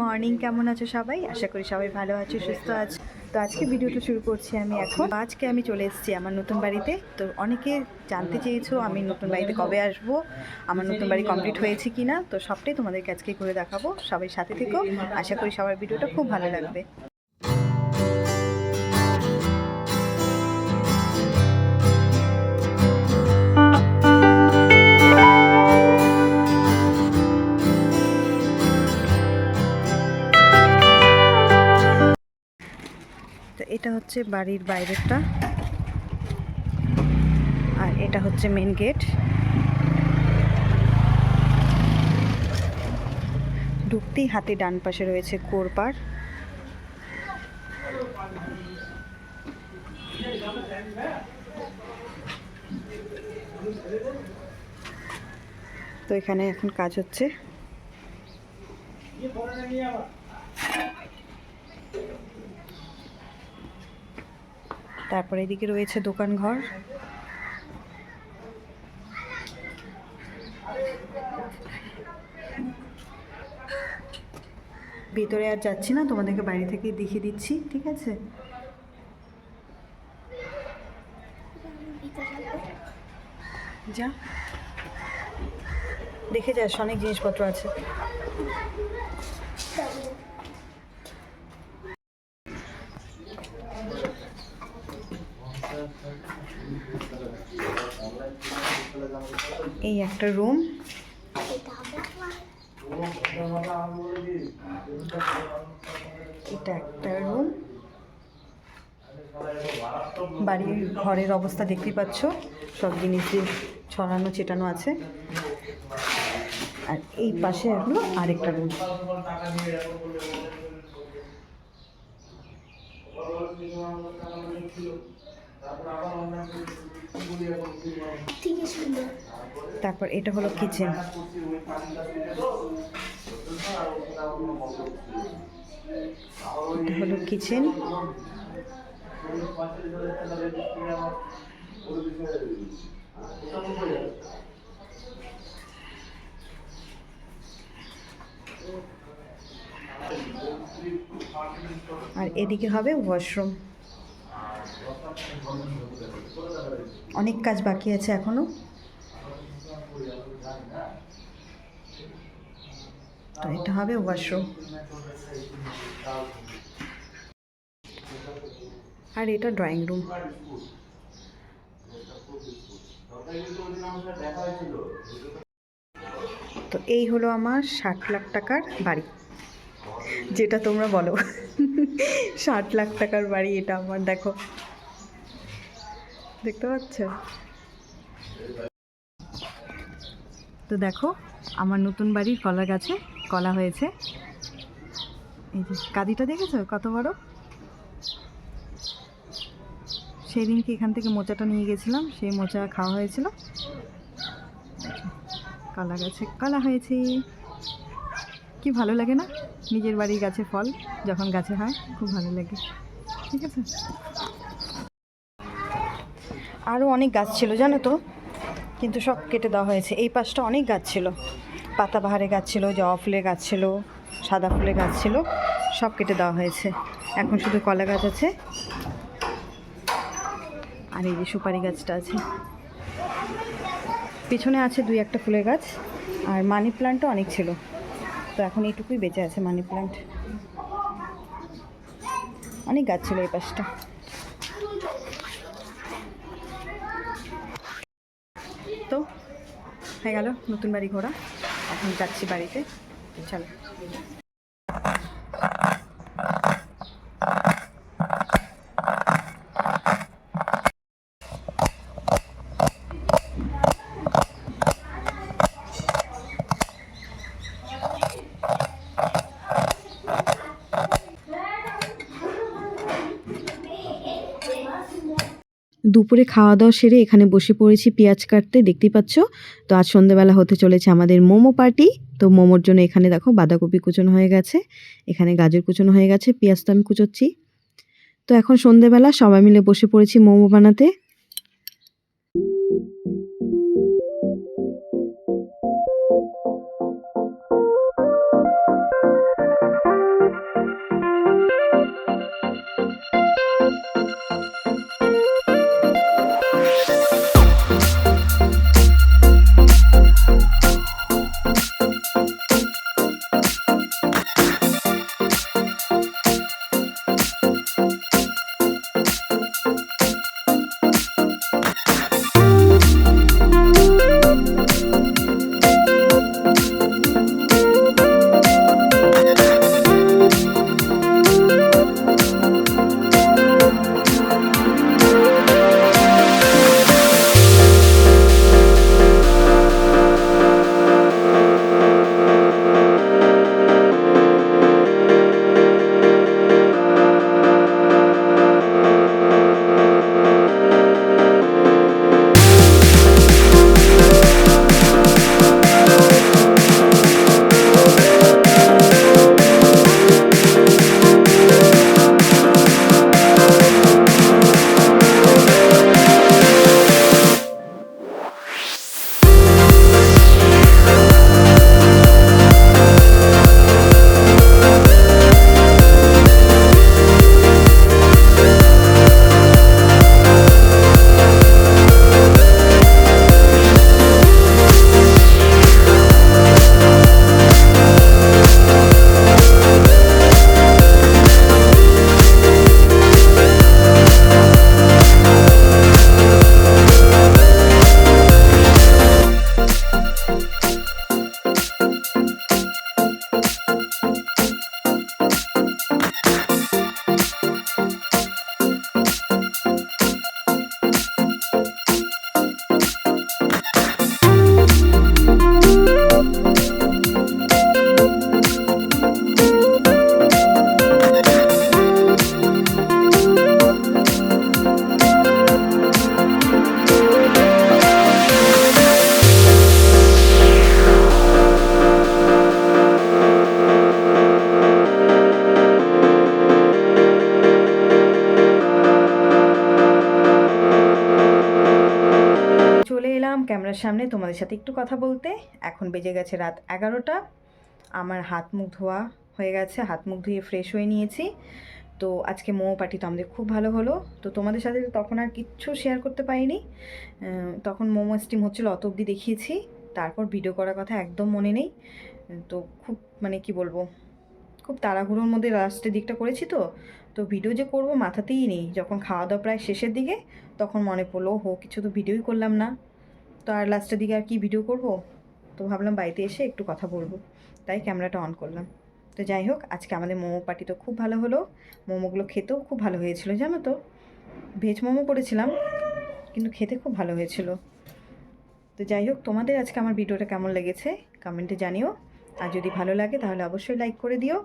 Morning, কেমন আছো সবাই? আশা করি সবাই ভালো আছো, সুস্থ আছো। তো আজকে ভিডিওটা শুরু করছি আমি এখন। আজকে আমি চলে এসেছি আমার নতুন বাড়িতে। তো অনেকে জানতে চেয়েছো আমি নতুন বাড়িতে কবে আসব, আমার নতুন বাড়ি কমপ্লিট হয়েছে কি না তো সবটাই তোমাদেরকে আজকে করে দেখাবো। সবাই সাথে থেকো। আশা করি সবার ভিডিওটা খুব ভালো লাগবে। হচ্ছে বাড়ির বাইরেরটা। আর এটা হচ্ছে মেন গেট ঢুকতেই হাতে ডান পাশে রয়েছে কোরপাড় তো এখানে এখন কাজ হচ্ছে। তারপরে এদিকে রয়েছে দোকান ঘর ভিতরে আর যাচ্ছি না, তোমাদেরকে বাইরে থেকে দেখিয়ে দিচ্ছি, ঠিক আছে? যা। দেখে যাস অনেক জিনিসপত্র আছে। এই একটা রুম এটা একটা রুম বাড়ির ঘরের অবস্থা দেখতেই পাচ্ছ। সব জিনিস ছড়ানো, চেটানো আছে। আর এই পাশে হলো আরেকটা রুম তারপর এটা হলো কিচেন এটা হলো কিচেন আর এদিকে হবে ওয়াশরুম অনেক কাজ বাকি আছে এখনও। তো এটা হবে ওয়াশরুম। আর এটা ড্রয়িং রুম। তো এই হলো আমার ষাট লাখ টাকার বাড়ি। যেটা তোমরা বলো। ষাট লাখ টাকার বাড়ি, এটা আমার, দেখো। দেখতে পাচ্ছ? তো দেখো, আমার নতুন বাড়ির কলা গাছে কলা হয়েছে। এই যে, কাদিটা দেখেছ? কত বড়? সেই দিনকে এখান থেকে মোচাটা নিয়ে গেছিলাম, সেই মোচা খাওয়া হয়েছিল। কলা গাছে কলা হয়েছে। কি ভালো লাগে না? নিজের বাড়ির গাছে ফল, যখন গাছে হয়, খুব ভালো লাগে। ঠিক আছে? আরও অনেক গাছ ছিল, জানো তো? কিন্তু সব কেটে দেওয়া হয়েছে। এই পাশটা অনেক গাছ ছিল। পাতাবাহারের গাছ ছিল, জবা ফুলের গাছ ছিল, সাদা ফুলের গাছ ছিল, সব কেটে দেওয়া হয়েছে। এখন শুধু কলা গাছ আছে। আর এই যে সুপারি গাছটা আছে। পিছনে আছে দুই একটা ফুলের গাছ। আর মানি প্ল্যান্টও অনেক ছিল। তো এখন এইটুকুই বেঁচে আছে মানি প্ল্যান্ট অনেক গাছ ছিল এই পাশটা তো হয়ে গেল? নতুন বাড়ি ঘোরা? এখন যাচ্ছি বাড়িতে। চলো। দুপুরে খাওয়া দাওয়া সেরে এখানে বসে পড়েছি পেঁয়াজ কাটতে, দেখতেই পাচ্ছ? তো আজ সন্ধ্যেবেলা হতে চলেছে আমাদের মোমো পার্টি। তো মোমোর জন্য এখানে দেখো বাঁধাকপি কুচনো হয়ে গেছে, এখানে গাজর কুচনো হয়ে গেছে, পেঁয়াজ তো আমি কুচোচ্ছি। তো এখন সন্ধ্যেবেলা সবাই মিলে বসে পড়েছি মোমো বানাতে। ক্যামেরার সামনে তোমাদের সাথে একটু কথা বলতে। এখন বেজে গেছে রাত এগারোটা। আমার হাত মুখ ধোয়া হয়ে গেছে, হাত মুখ ধুয়ে ফ্রেশ হয়ে নিয়েছি। তো আজকে মোমো পার্টি তো আমাদের খুব ভালো হলো। তো তোমাদের সাথে তখন আর কিচ্ছু শেয়ার করতে পারিনি। তখন মোমো স্টিম হচ্ছিল অত অবধি দেখিয়েছি। তারপর ভিডিও করার কথা একদম মনে নেই। তো খুব মানে কি বলব, খুব তাড়াহুড়োর মধ্যে লাস্টের দিকটা করেছি তো। তো ভিডিও যে করব মাথাতেই নেই। যখন খাওয়া দাওয়া প্রায় শেষের দিকে, তখন মনে পড়ল হো কিছু তো ভিডিওই করলাম না। তো আর লাস্টের দিকে আর কি ভিডিও করব? তো ভাবলাম বাড়িতে এসে একটু কথা বলব। তাই ক্যামেরাটা অন করলাম। তো যাই হোক, আজকে আমাদের মোমো পার্টি তো খুব ভালো হলো। মোমোগুলো খেতেও খুব ভালো হয়েছিল, জানো তো? ভেজ মোমো করেছিলাম, কিন্তু খেতে খুব ভালো হয়েছিল। তো যাই হোক, তোমাদের আজকে আমার ভিডিওটা কেমন লেগেছে? কমেন্টে জানিও। আর যদি ভালো লাগে, তাহলে অবশ্যই লাইক করে দিও।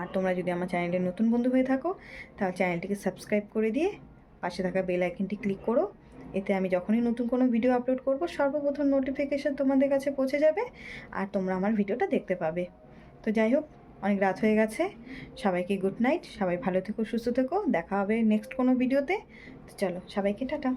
আর তোমরা যদি আমার চ্যানেলের নতুন বন্ধু হয়ে থাকো, তাহলে চ্যানেলটিকে সাবস্ক্রাইব করে দিয়ে পাশে থাকা বেল আইকনটি ক্লিক করো। এতে আমি যখনই নতুন কোনো ভিডিও আপলোড করব, সর্বপ্রথম নোটিফিকেশান তোমাদের কাছে পৌঁছে যাবে আর তোমরা আমার ভিডিওটা দেখতে পাবে। তো যাই হোক, অনেক রাত হয়ে গেছে। সবাইকে গুড নাইট সবাই ভালো থেকো, সুস্থ থেকো। দেখা হবে নেক্সট কোনো ভিডিওতে তো চলো, সবাইকে টাটা।